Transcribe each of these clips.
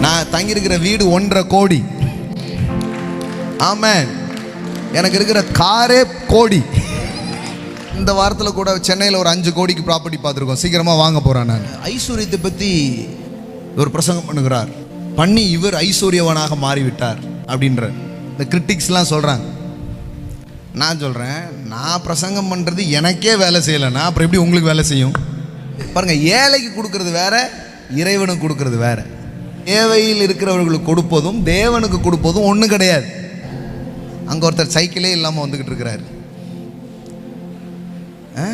நான் தங்கியிருக்கிற வீடு ஒன்றரை கோடி. ஆமாம். எனக்கு இருக்கிற காரே கோடி. இந்த வாரத்தில் கூட சென்னையில் ஒரு அஞ்சு கோடிக்கு ப்ராப்பர்ட்டி பார்த்துருக்கோம். சீக்கிரமாக வாங்க போகிறேன் நான். ஐஸ்வர்யத்தை பற்றி ஒரு பிரசங்கம் பண்ணுகிறார். பண்ணி இவர் ஐஸ்வர்யவனாக மாறிவிட்டார் அப்படின்ற இந்த கிரிட்டிக்ஸ்லாம் சொல்கிறாங்க நான் சொல்கிறேன் நான் பிரசங்கம் பண்ணுறது எனக்கே வேலை செய்யலைன்னா அப்புறம் எப்படி உங்களுக்கு வேலை செய்யும்? பாருங்கள் ஏழைக்கு கொடுக்கறது வேற இறைவனுக்கு கொடுக்கறது வேறு. தேவையில் இருக்கிறவர்களுக்கு கொடுப்பதும் தேவனுக்கு கொடுப்பதும் ஒன்றும் கிடையாது. அங்கே ஒருத்தர் சைக்கிளே இல்லாமல் வந்துக்கிட்டு இருக்கிறார். ஆ?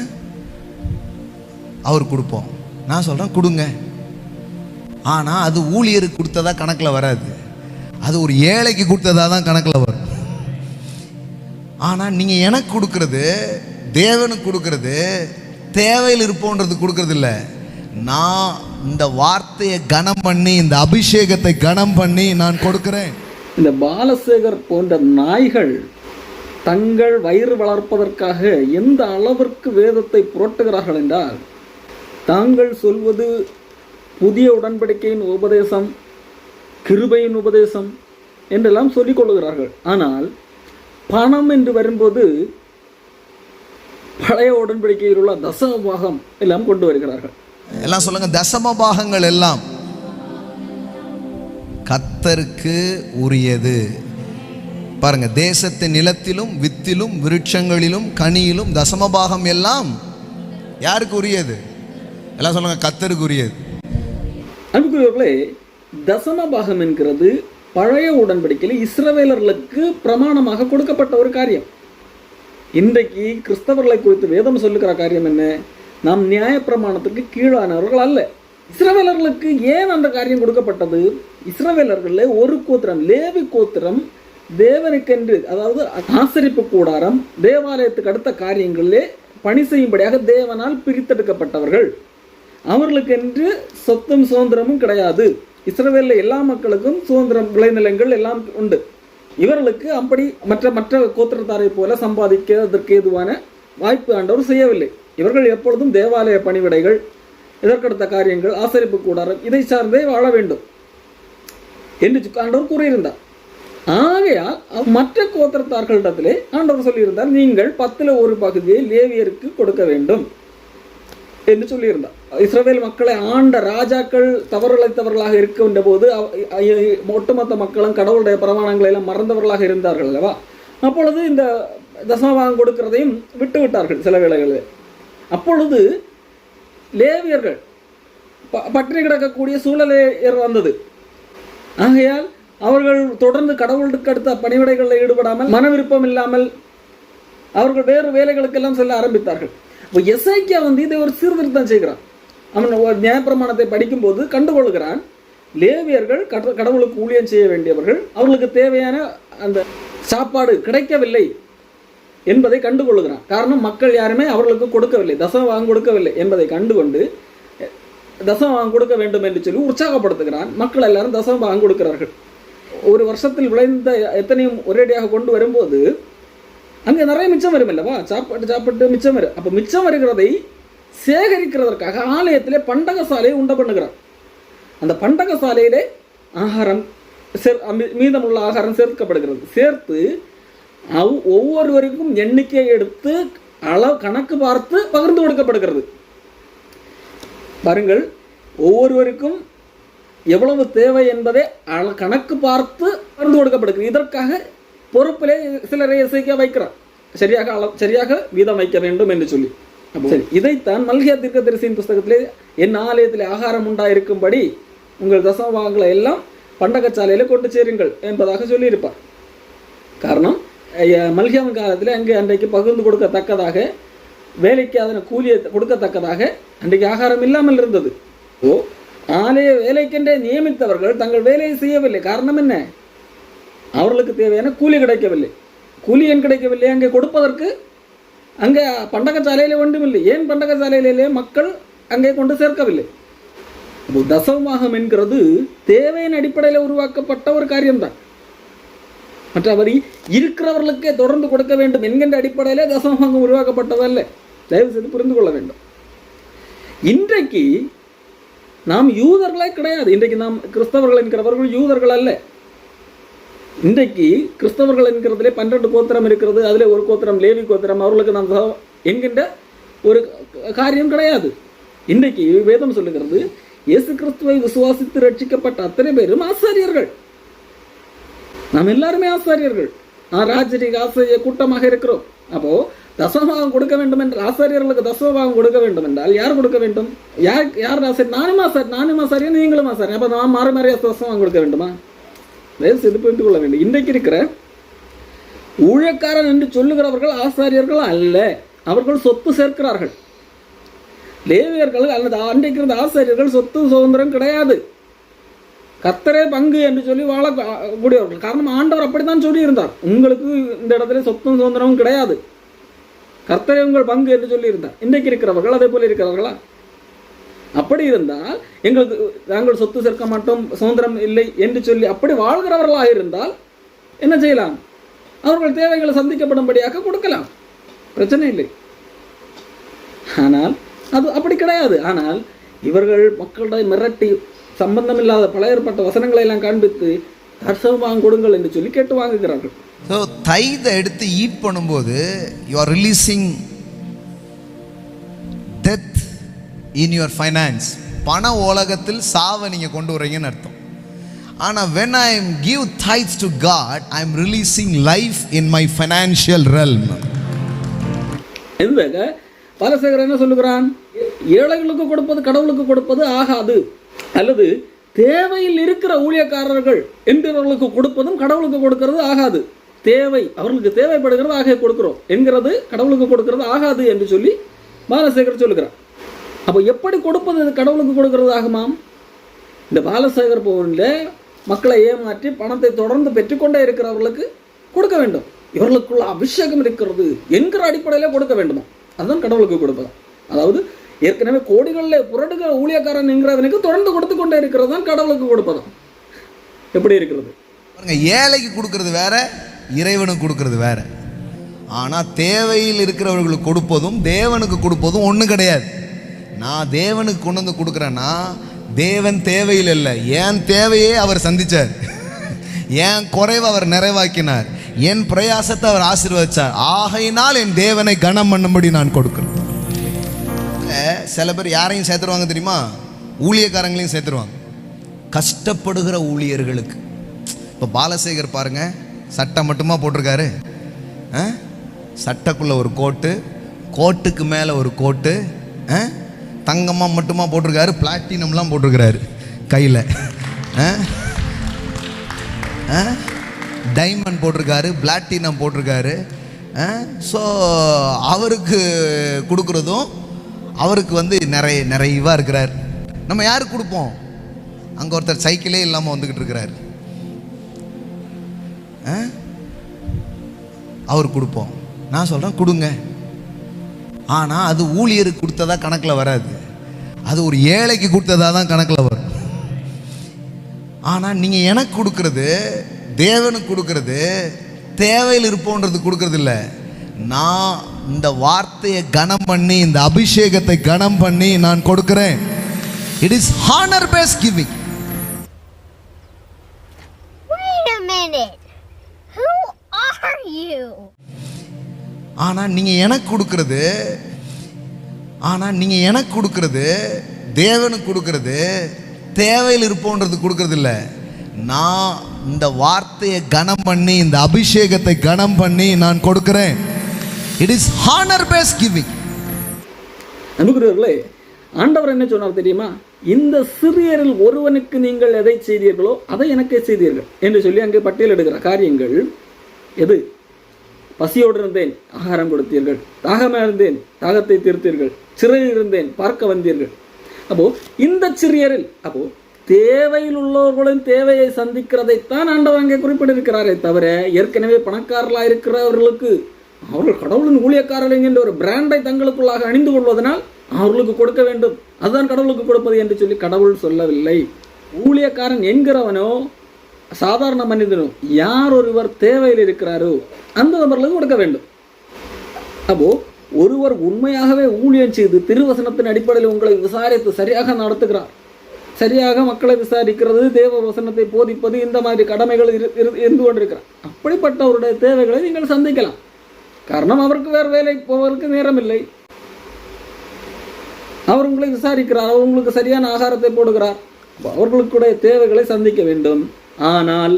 அவர் கொடுப்போம். நான் சொல்கிறேன் கொடுங்க. ஆனால் அது ஊழியருக்கு கொடுத்ததா கணக்கில் வராது. அது ஒரு ஏழைக்கு கொடுத்ததா தான் கணக்கில் வரும். ஆனால் நீங்கள் எனக்கு கொடுக்கறது தேவனுக்கு கொடுக்கறது தேவையில் இருப்போன்றது கொடுக்கறது இல்லை. நான் இந்த வார்த்தையை கனம் பண்ணி இந்த அபிஷேகத்தை கனம் பண்ணி நான் கொடுக்கிறேன். இந்த பாலசேகர் போன்ற நாய்கள் தங்கள் வயிறு வளர்ப்பதற்காக எந்த அளவிற்கு வேதத்தை புரட்டுகிறார்கள் என்றால் தாங்கள் சொல்வது புதிய உடன்படிக்கையின் உபதேசம் கிருபையின் உபதேசம் என்றெல்லாம் சொல்லிக் கொள்ளுகிறார்கள். ஆனால் பணம் என்று வரும்போது பழைய உடன்படிக்கையில் உள்ள தசம பாகம் எல்லாம் கொண்டு வருகிறார்கள். எல்லாம் சொல்லுங்க தசம பாகங்கள் எல்லாம். கத்தருக்கு உரியது. பாருங்க தேசத்தின் நிலத்திலும் வித்திலும் விருட்சங்களிலும் கனியிலும் தசம பாகம் எல்லாம் யாருக்கு உரியது? எல்லாம் சொல்லுங்க கத்தருக்கு உரியது. அன்புக்குரியவர்களே தசம பாகம் என்கிறது பழைய உடன்படிக்கையில் இஸ்ரவேலர்களுக்கு பிரமாணமாக கொடுக்கப்பட்ட ஒரு காரியம். இன்றைக்கு கிறிஸ்தவர்களை குறித்து வேதம் சொல்லுகிற காரியம் என்ன? நாம் நியாயப்பிரமாணத்துக்கு கீழானவர்கள் அல்ல. இஸ்ரவேலர்களுக்கு ஏன் அந்த காரியம் கொடுக்கப்பட்டது? இஸ்ரவேலர்களில் ஒரு கோத்திரம் லேவி கோத்திரம் தேவனுக்கென்று அதாவது ஆசரிப்பு கூடாரம் தேவாலயத்துக்கு அடுத்த காரியங்களிலே பணி செய்யும்படியாக தேவனால் பிரித்தெடுக்கப்பட்டவர்கள். அவர்களுக்கென்று சொத்தும் சுதந்திரமும் கிடையாது. இஸ்ரவேலில் எல்லா மக்களுக்கும் சுதந்திரம் விளைநிலங்கள் எல்லாம் உண்டு. இவர்களுக்கு அப்படி மற்ற மற்ற கோத்திரத்தாரை போல சம்பாதிக்கிறதற்கு ஏதுவான வாய்ப்பு ஆண்டவர் செய்யவில்லை. இவர்கள் எப்பொழுதும் தேவாலய பணிவிடைகள் இதற்கடுத்த காரியங்கள் ஆசரிப்பு கூடாரம் இதை சார்ந்தே வாழ வேண்டும் என்று ஆண்டவர் கூறியிருந்தார். ஆகையால் மற்ற கோத்திரத்தார்களிடத்திலே ஆண்டவர் சொல்லியிருந்தார் நீங்கள் பத்துல ஒரு பகுதியை லேவியருக்கு கொடுக்க வேண்டும் என்று சொல்லியிருந்தார். இஸ்ரவேல் மக்களை ஆண்ட ராஜாக்கள் தவறுழைத்தவர்களாக இருக்கின்ற போது ஒட்டுமொத்த மக்களும் கடவுளுடைய பிரமாணங்களை எல்லாம் மறந்தவர்களாக இருந்தார்கள் அல்லவா? அப்பொழுது இந்த தசமபாகம் கொடுக்கிறதையும் விட்டு விட்டார்கள் சில வேளைகளில். அப்பொழுது லேவியர்கள் ப- கிடக்கக்கூடிய சூழலே வந்தது ஆகையால் அவர்கள் தொடர்ந்து கடவுளுக்கு அடுத்த பணிவிடைகளில் ஈடுபடாமல் மன விருப்பம் இல்லாமல் அவர்கள் வேறு வேலைகளுக்கெல்லாம் செல்ல ஆரம்பித்தார்கள். இப்போ எஸ்ஐக்கியா வந்து இதை ஒரு சீர்திருத்தம் செய்கிறான். அவன் ஒரு நியாயப்பிரமாணத்தை படிக்கும்போது கண்டுகொள்கிறான் லேவியர்கள் கடவுளுக்கு ஊழியம் செய்ய வேண்டியவர்கள் அவர்களுக்கு தேவையான அந்த சாப்பாடு கிடைக்கவில்லை. என்பதை கண்டுகொள்ளுகிறான். காரணம் மக்கள் யாருமே அவர்களுக்கு கொடுக்கவில்லை. தசம வாங்க கொடுக்கவில்லை என்பதை கண்டுகொண்டு தசம் வாங்க கொடுக்க வேண்டும் என்று சொல்லி உற்சாகப்படுத்துகிறான். மக்கள் எல்லாரும் தசம வாங்க கொடுக்கிறார்கள். ஒரு வருஷத்தில் விளைந்த எத்தனையும் ஒரேடியாக கொண்டு வரும்போது அங்கே நிறைய மிச்சம் வரும் அல்லவா சாப்பாட்டு சாப்பிட்டு மிச்சம் வரும். அப்போ மிச்சம் வருகிறதை சேகரிக்கிறதற்காக ஆலயத்திலே பண்டக சாலையை உண்ட பண்ணுகிறார் அந்த பண்டக சாலையிலே ஆகாரம் சேர் மீதமுள்ள ஆகாரம் சேர்க்கப்படுகிறது. சேர்த்து அவ் ஒவ்வொருவருக்கும் எண்ணிக்கையை எடுத்து அளவு கணக்கு பார்த்து பகிர்ந்து கொடுக்கப்படுகிறது. பாருங்கள் ஒவ்வொருவருக்கும் எவ்வளவு தேவை என்பதை அள- கணக்கு பார்த்து பகிர்ந்து கொடுக்கப்படுகிறது. இதற்காக பொறுப்பிலே சிலரை இசைக்க வைக்கிறார். சரியாக அள சரியாக வீதம் வைக்க வேண்டும் என்று சொல்லி. சரி. இதைத்தான் மல்கியா தீர்க்கதரிசியின் புஸ்தகத்திலே என் ஆலயத்திலே ஆகாரம் உண்டாயிருக்கும்படி உங்கள் தசமபாகங்களை எல்லாம் பண்டகச்சாலையில கொண்டு சேருங்கள் என்பதாக சொல்லியிருப்பார். காரணம் ஐயா, மல்கியாவின் காலத்தில் அங்கே அன்றைக்கு பகிர்ந்து கொடுக்கத்தக்கதாக வேலைக்கு அதனை கூலியை கொடுக்கத்தக்கதாக அன்றைக்கு ஆகாரம் இல்லாமல் இருந்தது. ஓ ஆலய வேலைக்கென்றே நியமித்தவர்கள் தங்கள் வேலையை செய்யவில்லை. காரணம் என்ன? அவர்களுக்கு தேவையான கூலி கிடைக்கவில்லை. கூலி ஏன் கிடைக்கவில்லை? அங்கே கொடுப்பதற்கு அங்கே பண்டகச்சாலையிலே ஒன்றுமில்லை. ஏன் பண்டகச்சாலையிலே மக்கள் அங்கே கொண்டு சேர்க்கவில்லை? தசவமாகம் என்கிறது தேவையின் அடிப்படையில் உருவாக்கப்பட்ட ஒரு காரியம்தான். மற்றபடி இருக்கிறவர்களுக்கே தொடர்ந்து கொடுக்க வேண்டும் என்கின்ற அடிப்படையிலே தசமபாகம் உருவாக்கப்பட்டதல்ல. தயவு செய்து புரிந்து கொள்ள வேண்டும். இன்றைக்கு நாம் யூதர்களே கிடையாது. இன்றைக்கு நாம் கிறிஸ்தவர்கள் என்கிறவர்கள் யூதர்கள் அல்ல. இன்றைக்கு கிறிஸ்தவர்கள் என்கிறதுலே பன்னெண்டு கோத்திரம் இருக்கிறது. அதில் ஒரு கோத்திரம் லேவி கோத்திரம். அவர்களுக்கு நாம் என்கின்ற ஒரு காரியம் கிடையாது. இன்றைக்கு வேதம் சொல்லுகிறது இயேசு கிறிஸ்துவை விசுவாசித்து ரட்சிக்கப்பட்ட அத்தனை பேரும் ஆசாரியர்கள். நாம் எல்லாருமே ஆசாரியர்கள். நான் ராஜரீக ஆசிரிய கூட்டமாக இருக்கிறோம். அப்போ தசமபாகம் கொடுக்க வேண்டும் என்று ஆசாரியர்களுக்கு தசமபாகம் கொடுக்க வேண்டும் என்றால் யார் கொடுக்க வேண்டும்? யார் யார் ஆசாரியர் நானும் சார் நானும் ஆசாரியர் நீங்களும் சார் அப்போ நான் மாறி மாறியா தசமபாகம் கொடுக்க வேண்டுமா? தயவு இது புரிந்து கொள்ள வேண்டும். இன்றைக்கு இருக்கிற ஊழக்காரன் என்று சொல்லுகிறவர்கள் ஆசாரியர்கள் அல்ல. அவர்கள் சொத்து சேர்க்கிறார்கள். தேவியர்கள் அல்லது அன்றைக்கு இருந்த ஆசாரியர்கள் சொத்து சுதந்திரம் கிடையாது. கத்தரே பங்கு என்று சொல்லி வாழக்கூடியவர்கள் காரணம் ஆண்டவர் அப்படித்தான் சொல்லியிருந்தார். உங்களுக்கு இந்த இடத்துல சொத்தும் சுதந்திரமும் கிடையாது. கர்த்தரே உங்கள் பங்கு என்று சொல்லி இருந்தார் இன்றைக்கு இருக்கிறவர்கள் அதே போல இருக்கிறார்களா? அப்படி இருந்தால் எங்களுக்கு நாங்கள் சொத்து சேர்க்க மாட்டோம் சுதந்திரம் இல்லை என்று சொல்லி அப்படி வாழ்கிறவர்களாக இருந்தால் என்ன செய்யலாம்? அவர்கள் தேவைகளை சந்திக்கப்படும்படியாக கொடுக்கலாம். பிரச்சனை இல்லை. ஆனால் அது அப்படி கிடையாது. ஆனால் இவர்கள் மக்களிடம் மிரட்டி சம்பந்தமில்லாத பல ஏற்பட்ட வசனங்களை எல்லாம் காண்பித்து தர்சவமாக கொடுங்கள் என்று சொல்லி கேட்டு வாங்குகிறார்கள். ஸோ தைதை எடுத்து ஈட் பண்ணும்போது you are releasing death in your finance பண உலகத்தில் சாவை நீங்கள் கொண்டு வரீங்கன்னு அர்த்தம். ஆனால் when I am give tithes to God I am releasing life in my financial realm Balasekar என்ன சொல்லுகிறான்? ஏழைகளுக்கு கொடுப்பது கடவுளுக்கு கொடுப்பது ஆகாது. அல்லது தேவையில் இருக்கிற ஊழியக்காரர்கள் என்கிறவர்களுக்கு கொடுப்பதும் கடவுளுக்கு கொடுக்கிறது ஆகாது. தேவை அவர்களுக்கு தேவைப்படுகிறது ஆக கொடுக்கிறோம் என்கிறது கடவுளுக்கு கொடுக்கிறது ஆகாது என்று சொல்லி பாலசேகர் சொல்லுகிறார். அப்போ எப்படி கொடுப்பது கடவுளுக்கு கொடுக்கிறது ஆகுமாம் இந்த பாலசேகர் பவனில் மக்களை ஏமாற்றி பணத்தை தொடர்ந்து பெற்றுக்கொண்டே இருக்கிறவர்களுக்கு கொடுக்க வேண்டும். இவர்களுக்குள்ள அபிஷேகம் இருக்கிறது என்கிற அடிப்படையில் கொடுக்க வேண்டுமா? அதுதான் கடவுளுக்கு கொடுப்பது. அதாவது ஏற்கனவே கோடிகளில் புரடுகிற ஊழியக்காரன் என்கிறவனுக்கு தொடர்ந்து கொடுத்து கொண்டே இருக்கிறது தான் கடவுளுக்கு கொடுப்பதும். எப்படி இருக்கிறது? பாருங்க ஏழைக்கு கொடுக்கறது வேற இறைவனுக்கு கொடுக்கறது வேற. ஆனால் தேவையில் இருக்கிறவர்களுக்கு கொடுப்பதும் தேவனுக்கு கொடுப்பதும் ஒன்றும் கிடையாது. நான் தேவனுக்கு கொண்டு வந்து கொடுக்குறேன்னா தேவன் தேவையில் இல்லை. என் தேவையே அவர் சந்திச்சார். என் குறைவை அவர் நிறைவாக்கினார். என் பிரயாசத்தை அவர் ஆசீர்வதிச்சார். ஆகையினால் என் தேவனை கனம் பண்ணும்படி நான் கொடுக்கிறேன். அஹ் சில பேர் யாரையும் சேர்த்துருவாங்க தெரியுமா? ஊழியக்காரங்களையும் சேர்த்துருவாங்க. கஷ்டப்படுகிற ஊழியர்களுக்கு. இப்போ பாலசேகர் பாருங்க சட்டை மட்டுமா போட்டிருக்காரு? ஆ? சட்டைக்குள்ள ஒரு கோட்டு கோட்டுக்கு மேலே ஒரு கோட்டு ஆ? மட்டுமா போட்டிருக்காரு பிளாட்டினம்லாம் போட்டிருக்கிறாரு கையில். டைமண்ட் போட்டிருக்காரு பிளாட்டினம் போட்டிருக்காரு ஸோ அவருக்கு கொடுக்குறதும் அவருக்கு வந்து நிறைய நிறைவாக இருக்கிறார். நம்ம யாருக்கு கொடுப்போம்? அங்கே ஒருத்தர் சைக்கிளே இல்லாமல் வந்துக்கிட்டு இருக்கிறார். ஆ? அவர் கொடுப்போம். நான் சொல்கிறேன் கொடுங்க. ஆனால் அது ஊழியருக்கு கொடுத்ததா கணக்கில் வராது. அது ஒரு ஏழைக்கு கொடுத்ததா தான் கணக்கில் வரும். ஆனால் நீங்கள் எனக்கு கொடுக்கறது தேவனுக்கு கொடுக்கறது தேவையில் இருப்போன்றது கொடுக்கறது இல்லை. நான் இந்த வார்த்தையை கனம் பண்ணி இந்த அபிஷேகத்தை கனம் பண்ணி நான் கொடுக்கிறேன். It is honour based giving? ஆனால் நீங்கள் எனக்கு கொடுக்கறது ஆனால் நீங்கள் எனக்கு கொடுக்கறது தேவனுக்கு கொடுக்கறது தேவையில் இருப்போன்றது கொடுக்கறது இல்லை நான் இந்த வார்த்தையை கனம் பண்ணி இந்த அபிஷேகத்தை கனம் பண்ணி நான் கொடுக்கிறேன். It is honour based giving அன்புக்குரியவர்களே ஆண்டவர் என்ன சொன்னார் தெரியுமா? இந்த சிறியரில் ஒருவனுக்கு நீங்கள் எதை செய்தீர்களோ அதை எனக்கே செய்தீர்கள் என்று சொல்லி அங்கே பட்டியலிடுகிற காரியங்கள் எது? பசியோடு இருந்தேன் ஆகாரம் கொடுத்தீர்கள். தாகமாக இருந்தேன் தாகத்தை தீர்த்தீர்கள். சிறையில் இருந்தேன் பார்க்க வந்தீர்கள். அப்போ இந்த சிறியரில் அப்போ தேவையில் உள்ளவர்களின் தேவையை சந்திக்கிறதைத்தான் ஆண்டவர் அங்கே குறிப்பிட்டிருக்கிறாரே தவிர ஏற்கனவே பணக்காரர்களாக இருக்கிறவர்களுக்கு அவர்கள் கடவுளின் ஊழியக்காரர்கள் என்கின்ற ஒரு பிராண்டை தங்களுக்குள்ளாக அணிந்து கொள்வதனால் அவர்களுக்கு கொடுக்க வேண்டும். அதுதான் கடவுளுக்கு கொடுப்பது என்று சொல்லி கடவுள் சொல்லவில்லை. ஊழியக்காரன் என்கிறவனோ சாதாரண மனிதனோ யார் ஒருவர் தேவையில் இருக்கிறாரோ அந்த நபர்களுக்கு கொடுக்க வேண்டும். அப்போ ஒருவர் உண்மையாகவே ஊழியம் செய்து திருவசனத்தின் அடிப்படையில் உங்களை விசாரித்து சரியாக நடத்துகிறார். சரியாக மக்களை விசாரிக்கிறது தேவ வசனத்தை போதிப்பது இந்த மாதிரி கடமைகள் இரு இரு- இருந்து கொண்டிருக்கிறார். அப்படிப்பட்டவருடைய தேவைகளை நீங்கள் சந்திக்கலாம். காரணம் அவருக்கு வேறு வேலை போவதற்கு நேரம் இல்லை அவர் உங்களை விசாரிக்கிறார் அவர் உங்களுக்கு சரியான ஆகாரத்தை போடுகிறார் அவர்களுக்குடைய தேவைகளை சந்திக்க வேண்டும். ஆனால்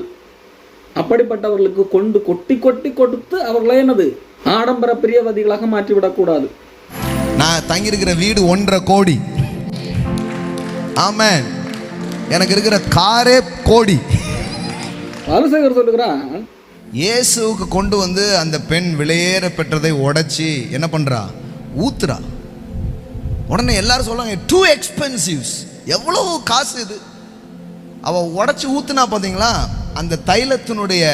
அப்படிப்பட்டவர்களுக்கு கொண்டு கொட்டி கொட்டி கொடுத்து அவர்களை என்னது ஆடம்பர பிரியவதிகளாக மாற்றிவிடக்கூடாது நான் தங்கியிருக்கிற வீடு ஒன்றரை கோடி ஆமென் எனக்கு இருக்கிற காரே கோடி பாலசேகர் சொல்லுகிறான் இயேசுவுக்கு கொண்டு வந்து அந்த பெண் விலையேற பெற்றதை உடைச்சி என்ன பண்ணுறா ஊத்துறா. உடனே எல்லாரும் சொல்லுவாங்க டூ எக்ஸ்பென்சிவ்ஸ் எவ்வளோ காசு இது? அவள் உடச்சி ஊத்துனா பார்த்தீங்களா அந்த தைலத்தினுடைய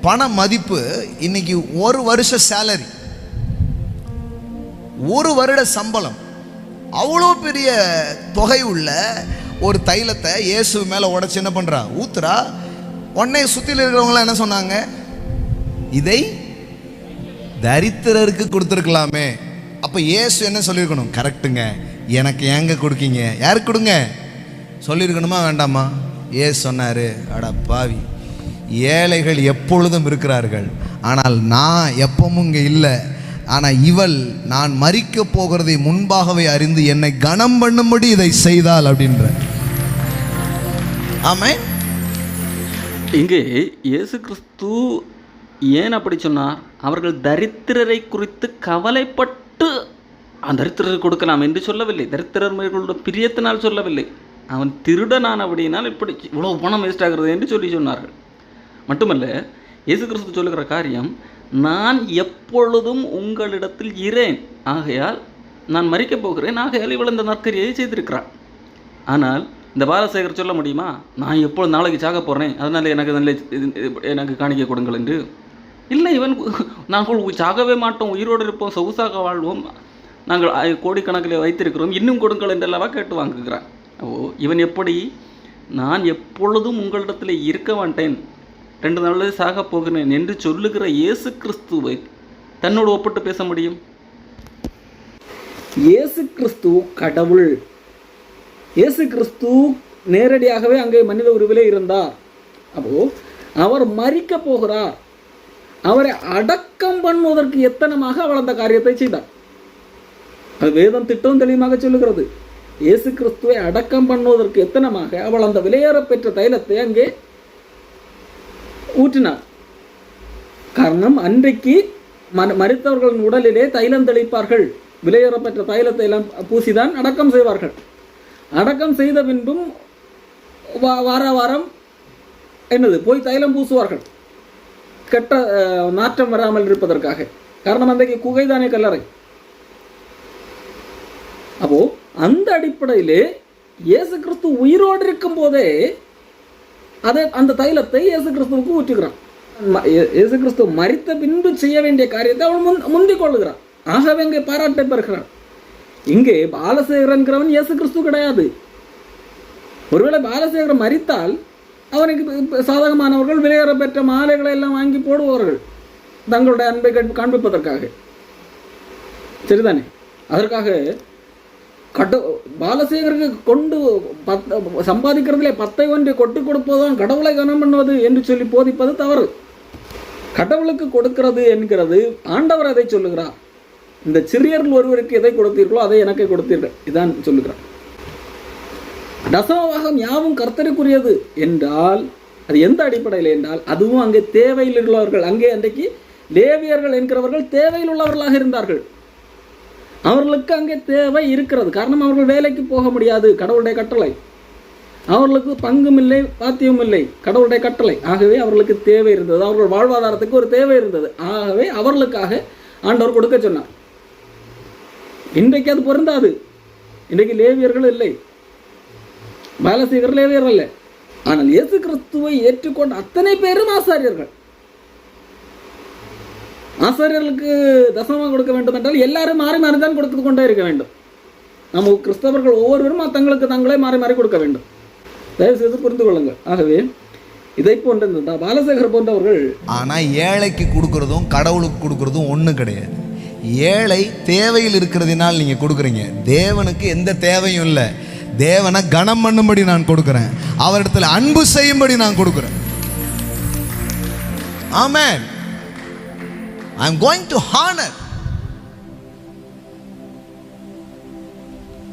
பண மதிப்பு இன்னைக்கு ஒரு வருஷ சேலரி ஒரு வருட சம்பளம். அவ்வளோ பெரிய தொகை உள்ள ஒரு தைலத்தை இயேசு மேலே உடச்சி என்ன பண்ணுறா ஊத்துறா. உன்னை சுற்றில இருக்கிறவங்களாம் என்ன சொன்னாங்க? இதை தரித்திரருக்கு கொடுத்துருக்கலாமே. அப்போ இயேசு என்ன சொல்லியிருக்கணும்? கரெக்டுங்க. எனக்கு ஏங்க கொடுக்கீங்க? யாருக்கு கொடுங்க? சொல்லியிருக்கணுமா? வேண்டாமா? ஏசு சொன்னார் அட பாவி. ஏழைகள் எப்பொழுதும் இருக்கிறார்கள். ஆனால் நான் எப்பவும் இங்கே இல்லை. ஆனால் இவள் நான் மறிக்க போகிறதை முன்பாகவே அறிந்து என்னை கனம் பண்ணும்படி இதை செய்தாள் அப்படின்ற. ஆமாம் இங்கே இயேசு கிறிஸ்து ஏன் அப்படி சொன்னார் அவர்கள் தரித்திரரை குறித்து கவலைப்பட்டு அந்த தரித்திரரை கொடுக்கலாம் என்று சொல்லவில்லை. தரித்திரர்களோட பிரியத்தினால் சொல்லவில்லை. அவன் திருடனான் அப்படினால் இப்படி இவ்வளோ பணம் வேஸ்ட் ஆகிறது என்று சொல்லி சொன்னார்கள். மட்டுமல்ல இயேசு கிறிஸ்து சொல்லுகிற காரியம் நான் எப்பொழுதும் உங்களிடத்தில் இரேன் ஆகையால் நான் மறிக்கப் போகிறேன். ஆகையால் இவள் இந்த நற்கரியை செய்திருக்கிறாள். ஆனால் இந்த பாலசேகர் சொல்ல முடியுமா? நான் எப்பொழுது நாளைக்கு சாக போகிறேன் அதனால் எனக்கு நல்ல இது- எனக்கு காணிக்க கொடுங்கள் என்று. இல்லை இவன் நாங்கள் சாகவே மாட்டோம் உயிரோடு இருப்போம் சொகுசாக வாழ்வோம். நாங்கள் கோடிக்கணக்கில் வைத்திருக்கிறோம் இன்னும் கொடுங்கள் என்றல்லவா கேட்டு வாங்குகிறான். ஓ இவன் எப்படி? நான் எப்பொழுதும் உங்களிடத்தில் இருக்க மாட்டேன். ரெண்டு நாளில் சாக போகிறேன் என்று சொல்லுகிற இயேசு கிறிஸ்துவை தன்னோடு ஒப்பிட்டு பேச முடியும்? இயேசு கிறிஸ்து கடவுள். இயேசு கிறிஸ்து நேரடியாகவே அங்கே மனித உருவிலே இருந்தார். அப்போ அவர் மறிக்க போகிறார். அவரை அடக்கம் பண்ணுவதற்கு எத்தனமாக அவள் அந்த காரியத்தை செய்தார்? அது வேதம் திட்டம் தெளிவாக சொல்லுகிறது. இயேசு கிறிஸ்துவை அடக்கம் பண்ணுவதற்கு எத்தனமாக அவள் அந்த விலையேற பெற்ற தைலத்தை அங்கே ஊற்றினார். காரணம் அன்றைக்கு மன மரித்தவர்களின் உடலிலே தைலம் தெளிப்பார்கள். விலையேறப்பெற்ற தைலத்தை எல்லாம் பூசிதான் அடக்கம் செய்வார்கள். அடக்கம் செய்த பின்பும் வார வாரம் என்னது போய் தைலம் பூசுவார்கள். கெட்ட நாற்றம் வராமல் இருப்பதற்காக. காரணம் அன்றைக்கு குகைதானே கல்லறை. அப்போ அந்த அடிப்படையிலே இயேசு கிறிஸ்து உயிரோடு இருக்கும் போதே அதை அந்த தைலத்தை இயேசு கிறிஸ்துவுக்கு ஊற்றுகிறான். இயேசு கிறிஸ்து மரித்த பின்பு செய்ய வேண்டிய காரியத்தை அவள் முன் முந்திக் கொள்ளுகிறான். ஆகவே இங்கே பாராட்டை பெறுகிறான். இங்கே பாலசேகரன்கிறவன் இயேசு கிறிஸ்து கிடையாது. ஒருவேளை பாலசேகரன் மரித்தால் அவனுக்கு சாதகமானவர்கள் விலையேற பெற்ற மாலைகளை எல்லாம் வாங்கி போடுவார்கள். தங்களுடைய அன்பை கண்- காண்பிப்பதற்காக. சரிதானே? அதற்காக கடவு பாலசேகருக்கு கொண்டு பத் சம்பாதிக்கிறதுலே பத்தை ஒன்றை கொட்டு கொடுப்பதுதான் கடவுளை கனம் பண்ணுவது என்று சொல்லி போதிப்பது தவறு. கடவுளுக்கு கொடுக்கிறது என்கிறது ஆண்டவர் அதை சொல்லுகிறார். இந்த சிறியர்கள் ஒருவருக்கு எதை கொடுத்தீர்களோ அதை எனக்கு கொடுத்தீர்கள். இதான் சொல்லுகிறார். தசமபாகம் யாவும் கர்த்தருக்குரியது என்றால் அது எந்த அடிப்படையில் என்றால் அதுவும் அங்கே தேவையில் உள்ளவர்கள் அங்கே அன்றைக்கு லேவியர்கள் என்கிறவர்கள் தேவையில் உள்ளவர்களாக இருந்தார்கள். அவர்களுக்கு அங்கே தேவை இருக்கிறது. காரணம் அவர்கள் வேலைக்கு போக முடியாது கடவுளுடைய கட்டளை. அவர்களுக்கு பங்கும் இல்லை பாத்தியமும் இல்லை கடவுளுடைய கட்டளை. ஆகவே அவர்களுக்கு தேவை இருந்தது. அவர்கள் வாழ்வாதாரத்துக்கு ஒரு தேவை இருந்தது. ஆகவே அவர்களுக்காக ஆண்டவர் கொடுக்க சொன்னார். இன்றைக்கு அது பொருந்தாது. இன்றைக்கு லேவியர்கள் இல்லை. பாலசீகர் லேவியர் இல்லை. ஆனால் இயேசு கிறிஸ்துவை ஏற்றுக்கொண்ட அத்தனை பேரும் ஆசாரியர்கள். ஆசாரியர்களுக்கு தசமம் கொடுக்க வேண்டும் என்றால் எல்லாரும் மாறி மாறி தான் கொடுத்து கொண்டே இருக்க வேண்டும். நம்ம கிறிஸ்தவர்கள் ஒவ்வொருவரும் தங்களுக்கு தங்களே மாறி மாறி கொடுக்க வேண்டும். தயவு செய்து புரிந்து கொள்ளுங்கள். ஆகவே இதை போன்ற பாலசேகர் போன்றவர்கள் ஆனால் ஏழைக்கு கொடுக்கறதும் கடவுளுக்கு கொடுக்கறதும் ஒன்றும் கிடையாது. ஏழை தேவையில் இருக்கிறதுனால் நீங்கள் கொடுக்குறீங்க. தேவனுக்கு எந்த தேவையும் இல்லை. தேவனை கனம் பண்ணும்படி நான் கொடுக்குறேன். அவரிடத்தில் அன்பு செய்யும்படி நான் கொடுக்குறேன். Amen I am going to honour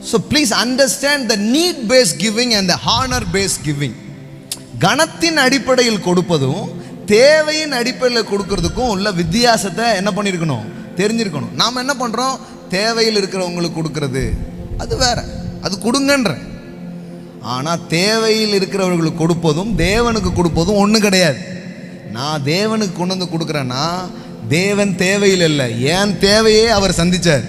so please understand the need based giving and the honour based giving கணத்தின் அடிப்படையில் கொடுப்பதும் தேவையின் அடிப்படையில் கொடுக்கறதுக்கும் உள்ள வித்தியாசத்தை என்ன பண்ணியிருக்கணும் தெரிஞ்சிருக்கணும். நாம் என்ன பண்ணுறோம் தேவையில் இருக்கிறவங்களுக்கு கொடுக்கறது. அது வேற. அது கொடுங்கன்ற. ஆனால் தேவையில் இருக்கிறவர்களுக்கு கொடுப்பதும் தேவனுக்கு கொடுப்பதும் ஒன்றும் கிடையாது. நான் தேவனுக்கு கொண்டு வந்து கொடுக்குறேன்னா தேவன் தேவையில் இல்லை. என் தேவையே அவர் சந்திச்சார்.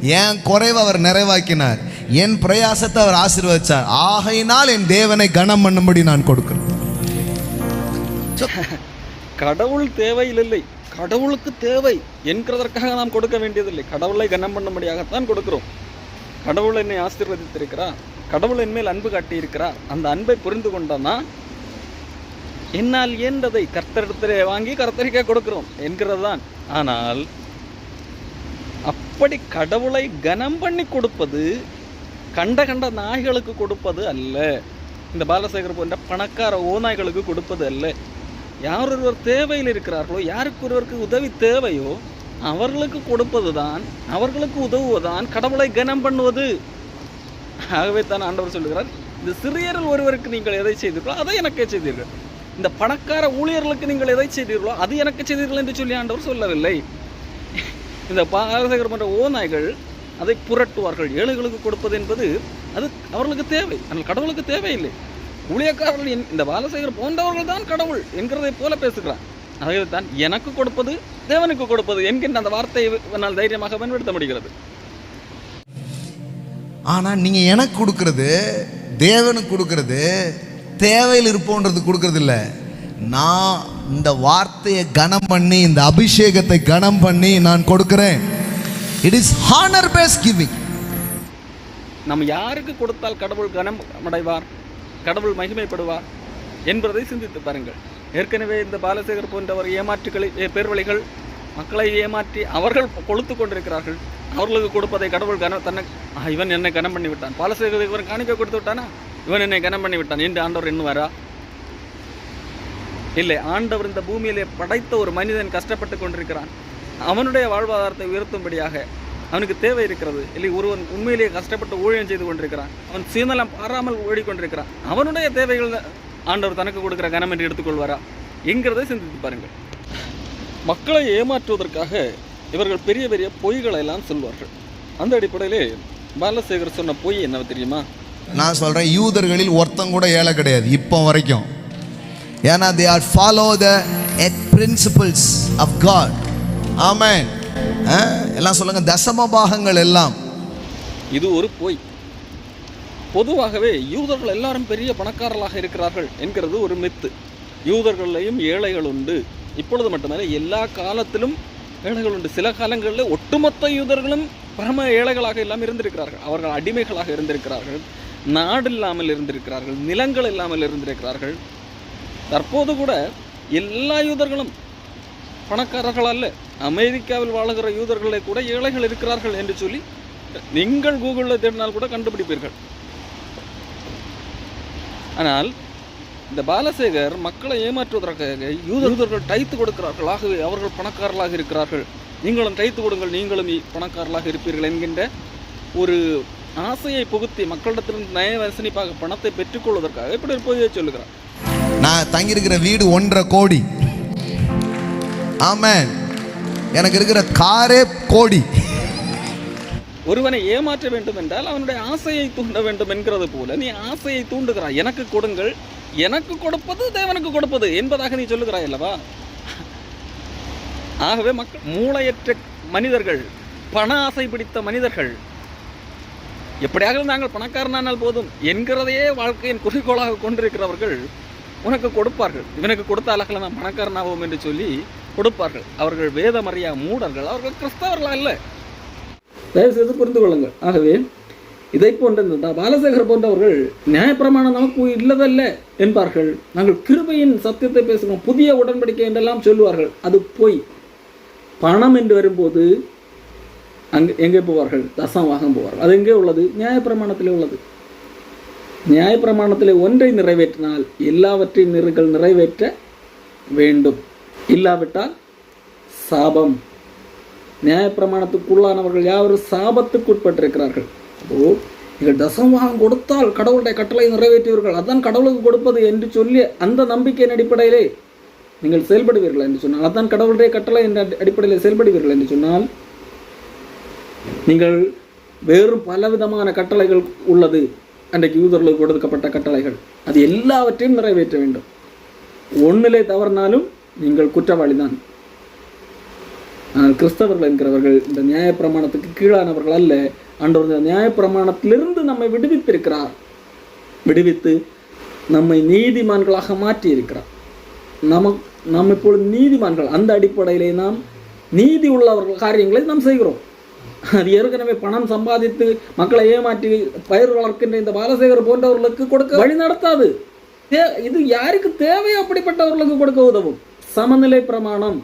என் குறைவை அவர் நிறைவாக்கினார். என் பிரயாசத்தை அவர் ஆசீர்வதிச்சார். ஆகையினால் என் தேவனை கனம் பண்ணும்படி நான் கொடுக்கிறேன். கடவுள் தேவையில்லை கடவுளுக்கு தேவை என்கிறதற்காக நாம் கொடுக்க வேண்டியதில்லை. கடவுளை கனம் பண்ணும்படியாகத்தான் கொடுக்கிறோம். கடவுள் என்னை ஆசீர்வதித்திருக்கிறார் கடவுள் என்மேல் அன்பு காட்டியிருக்கிறார் அந்த அன்பை புரிந்து கொண்டோம்னா என்னால் இயன்றதை கர்த்தரிடத்திலே வாங்கி கர்த்தரிக்கே கொடுக்கிறோம் என்கிறது தான் ஆனால் அப்படி கடவுளை கனம் பண்ணி கொடுப்பது கண்ட கண்ட நாய்களுக்கு கொடுப்பது அல்ல. இந்த பாலசேகர் போன்ற பணக்கார ஓநாய்களுக்கு கொடுப்பது அல்ல. யார் ஒருவர் தேவையில் இருக்கிறார்களோ யாருக்கு ஒருவருக்கு உதவி தேவையோ அவர்களுக்கு கொடுப்பது தான் அவர்களுக்கு உதவுவதான் கடவுளை கனம் பண்ணுவது. ஆகவே தான் ஆண்டவர் சொல்லுகிறார் இந்த சிறியரில் ஒருவருக்கு நீங்கள் எதை செய்தீர்களோ அதை எனக்கே செய்தீர்கள். இந்த பணக்கார ஊழியர்களுக்கு நீங்கள் எதை செய்தீர்களோ அது எனக்கு செய்தீர்கள் என்று சொல்லி ஆண்டவர் சொல்லவில்லை. இந்த பாரசகர் போன்ற ஓநாய்கள் அதை புரட்டுவார்கள். ஏழைகளுக்கு கொடுப்பது என்பது அது அவர்களுக்கு தேவை. ஆனால் கடவுளுக்கு தேவையில்லை. ஊழியக்காரர்கள் இந்த பாலசேகர் போன்றவர்கள் தான் கடவுள் என்கிறதை போல பேசுகிறான். ஆகவே தான் எனக்கு கொடுப்பது தேவனுக்கு கொடுப்பது என்கின்ற அந்த வார்த்தையை என்னால் தைரியமாக பயன்படுத்த முடிகிறது. ஆனால் நீங்கள் எனக்கு கொடுக்கறது தேவனுக்கு கொடுக்கறது தேவையில் இருப்போன்றது கொடுக்கறது இல்லை நான் இந்த வார்த்தையை கனம் பண்ணி இந்த அபிஷேகத்தை கனம் பண்ணி நான் கொடுக்கிறேன். It is honour based giving நம்ம யாருக்கு கொடுத்தால் கடவுள் கனம் அடைவார் கடவுள் மகிமைப்படுவார் என்பதை சிந்தித்து பாருங்கள். ஏற்கனவே இந்த பாலசேகர் போன்றவர் ஏமாற்றுகளை ஏ- பேர்வழிகள் மக்களை ஏமாற்றி அவர்கள் கொளுத்து கொண்டிருக்கிறார்கள். அவர்களுக்கு கொடுப்பதை கடவுள் கன தன்னை இவன் என்னை கனம் பண்ணி விட்டான். பாலசேகர் இவன் காணிக்க கொடுத்து விட்டானா? இவன் என்னை கனம் பண்ணி விட்டான். என்று ஆண்டவர் எண்ணுவாரா? இல்லை ஆண்டவர் இந்த பூமியிலே படைத்த ஒரு மனிதன் கஷ்டப்பட்டு கொண்டிருக்கிறான். அவனுடைய வாழ்வாதாரத்தை உயர்த்தும்படியாக அவனுக்கு தேவை இருக்கிறது. இல்லை ஒருவன் உண்மையிலேயே கஷ்டப்பட்டு ஊழியம் செய்து கொண்டிருக்கிறான். அவன் சுயநலம் பாராமல் ஓடிக்கொண்டிருக்கிறான். அவனுடைய தேவைகள் ஆண்டவர் தனக்கு கொடுக்குற கனம் என்று எடுத்துக்கொள்வாரா என்கிறதை சிந்தித்து பாருங்கள். மக்களை ஏமாற்றுவதற்காக இவர்கள் பெரிய பெரிய பொய்களை எல்லாம் சொல்வார்கள். அந்த அடிப்படையிலே பாலசேகர் சொன்ன பொய் என்ன தெரியுமா? நான் சொல்கிறேன் யூதர்களில் ஒருத்தம் கூட ஏழை கிடையாது இப்போ வரைக்கும். ஏன்னா they are follow the principles of God amen எல்லாம் சொல்லுங்க தசம பாகங்கள் எல்லாம். இது ஒரு பொய். பொதுவாகவே யூதர்கள் எல்லாரும் பெரிய பணக்காரர்களாக இருக்கிறார்கள் என்கிறது ஒரு மித்து. யூதர்களையும் ஏழைகள் உண்டு. இப்பொழுது மட்டுமல்ல எல்லா காலத்திலும் ஏழைகள் உண்டு. சில காலங்களில் ஒட்டுமொத்த யூதர்களும் பரம ஏழைகளாக எல்லாம் இருந்திருக்கிறார்கள். அவர்கள் அடிமைகளாக இருந்திருக்கிறார்கள். நாடு இல்லாமல் இருந்திருக்கிறார்கள். நிலங்கள் இல்லாமல் இருந்திருக்கிறார்கள். தற்போது கூட எல்லா யூதர்களும் பணக்காரர்கள் அல்ல அமெரிக்காவில் வாழுகிற யூதர்களை கூட ஏழைகள் இருக்கிறார்கள் என்று சொல்லி நீங்கள் கூகுளில் தேடினால் கூட கண்டுபிடிப்பீர்கள். ஆனால் இந்த பாலசேகர் மக்களை ஏமாற்றுவதற்காக யூதர்கள் டைத்து கொடுக்கிறார்கள். ஆகவே அவர்கள் பணக்காரர்களாக இருக்கிறார்கள். நீங்களும் டைத்து கொடுங்கள் நீங்களும் பணக்காரர்களாக இருப்பீர்கள் என்கின்ற ஒரு ஆசையை புகுத்தி மக்களிடத்திலிருந்து நயவசனிப்பாக பணத்தை பெற்றுக்கொள்வதற்காக இப்படி ஒரு பொய்யை சொல்லுகிறார். நான் தங்கியிருக்கிற வீடு ஒன்றரை கோடி. ஆமாம் எனக்கு இருக்கிற காரே கோடி. ஒருவனை ஏமாற்ற வேண்டும் என்றால் அவனுடைய ஆசையை தூண்ட வேண்டும் என்கிறது போல நீ ஆசையை தூண்டுகிறாய். எனக்கு கொடுங்கள். எனக்கு கொடுப்பது தேவனுக்கு கொடுப்பது என்பதாக நீ சொல்லுகிறாய் அல்லவா? ஆகவே மக்கள் மூளையற்ற மனிதர்கள் பண ஆசை பிடித்த மனிதர்கள் எப்படியாக நாங்கள் பணக்காரனானால் போதும் என்கிறதையே வாழ்க்கையின் குறிக்கோளாக கொண்டிருக்கிறவர்கள் உனக்கு கொடுப்பார்கள். இவனுக்கு கொடுத்த அழகில் நான் பணக்காரனாவோம் என்று சொல்லி கொடுப்பார்கள். அவர்கள் வேதமறியா மூடர்கள் அவர்கள் கிறிஸ்தவர்களா அல்ல தயவு செய்து புரிந்து கொள்ளுங்கள். ஆகவே இதை போன்ற இந்த பாலசேகர் போன்றவர்கள் நியாயப்பிரமாணம் நமக்கு இல்லதல்ல என்பார்கள். நாங்கள் கிருபையின் சத்தியத்தை பேசுகிறோம் புதிய உடன்படிக்கை என்றெல்லாம் சொல்லுவார்கள். அது போய் பணம் என்று வரும்போது அங்கே எங்கே போவார்கள்? தசம் போவார்கள். அது எங்கே உள்ளது? நியாயப்பிரமாணத்திலே உள்ளது. நியாயப்பிரமாணத்தில் ஒன்றை நிறைவேற்றினால் எல்லாவற்றையும் நிறுகள் நிறைவேற்ற வேண்டும். இல்லாவிட்டால் சாபம். நியாயப்பிரமாணத்துக்குள்ளானவர்கள் யாவரும் சாபத்துக்கு உட்பட்டிருக்கிறார்கள் அப்போ நீங்கள் தசமபாகம் கொடுத்தால் கடவுளுடைய கட்டளை நிறைவேற்றியவர்கள் அதான் கடவுளுக்கு கொடுப்பது என்று சொல்லி அந்த நம்பிக்கையின் அடிப்படையிலே நீங்கள் செயல்படுவீர்கள் என்று சொன்னால் அதான் கடவுளுடைய கட்டளை என்ற அடிப்படையில் செயல்படுவீர்கள் என்று சொன்னால் நீங்கள் வேறும் பலவிதமான கட்டளைகள் உள்ளது. அன்றைக்கு யூதர்களுக்கு கொடுக்கப்பட்ட கட்டளைகள். அது எல்லாவற்றையும் நிறைவேற்ற வேண்டும். ஒன்றிலே தவறினாலும் நீங்கள் குற்றவாளி தான் ஆனால் கிறிஸ்தவர்கள் என்கிறவர்கள் இந்த நியாயப்பிரமாணத்துக்கு கீழானவர்கள் அல்ல. ஆண்டவர் இந்த நியாயப்பிரமாணத்திலிருந்து நம்மை விடுவித்திருக்கிறார். விடுவித்து நம்மை நீதிமான்களாக மாற்றி இருக்கிறார் நம நாம் இப்பொழுது நீதிமான்கள். அந்த அடிப்படையிலே நாம் நீதி உள்ளவர்கள் காரியங்களை நாம் செய்கிறோம். அது ஏற்கனவே பணம் சம்பாதித்து மக்களை ஏமாற்றி பயிர் வளர்க்கின்ற இந்த பாலசேகர் போன்றவர்களுக்கு கொடுக்க வழி நடத்தாது. தே- இது யாருக்கு தேவையோ அப்படிப்பட்டவர்களுக்கு கொடுக்க உதவும். சமநிலை பிரமாணம்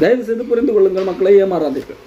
தயவு செய்து புரிந்து கொள்ளுங்கள் மக்களை ஏமாறாதீர்கள்